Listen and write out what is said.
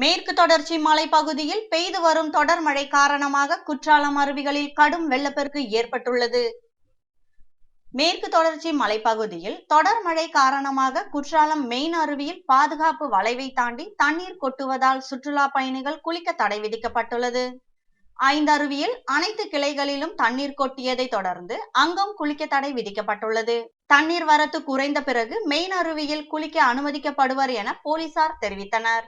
மேற்கு தொடர்ச்சி மலைப்பகுதியில் பெய்து வரும் தொடர் மழை காரணமாக குற்றாலம் அருவிகளில் கடும் வெள்ளப்பெருக்கு ஏற்பட்டுள்ளது. மேற்கு தொடர்ச்சி மலைப்பகுதியில் தொடர் மழை காரணமாக குற்றாலம் மெயின் அருவியில் பாதுகாப்பு வளைவை தாண்டி தண்ணீர் கொட்டுவதால் சுற்றுலா பயணிகள் குளிக்க தடை விதிக்கப்பட்டுள்ளது. ஐந்தருவியில் அனைத்து கிளைகளிலும் தண்ணீர் கொட்டியதை தொடர்ந்து அங்கும் குளிக்க தடை விதிக்கப்பட்டுள்ளது. தண்ணீர் வரத்து குறைந்த பிறகு மெயின் அருவியில் குளிக்க அனுமதிக்கப்படுவர் என போலீசார் தெரிவித்தனர்.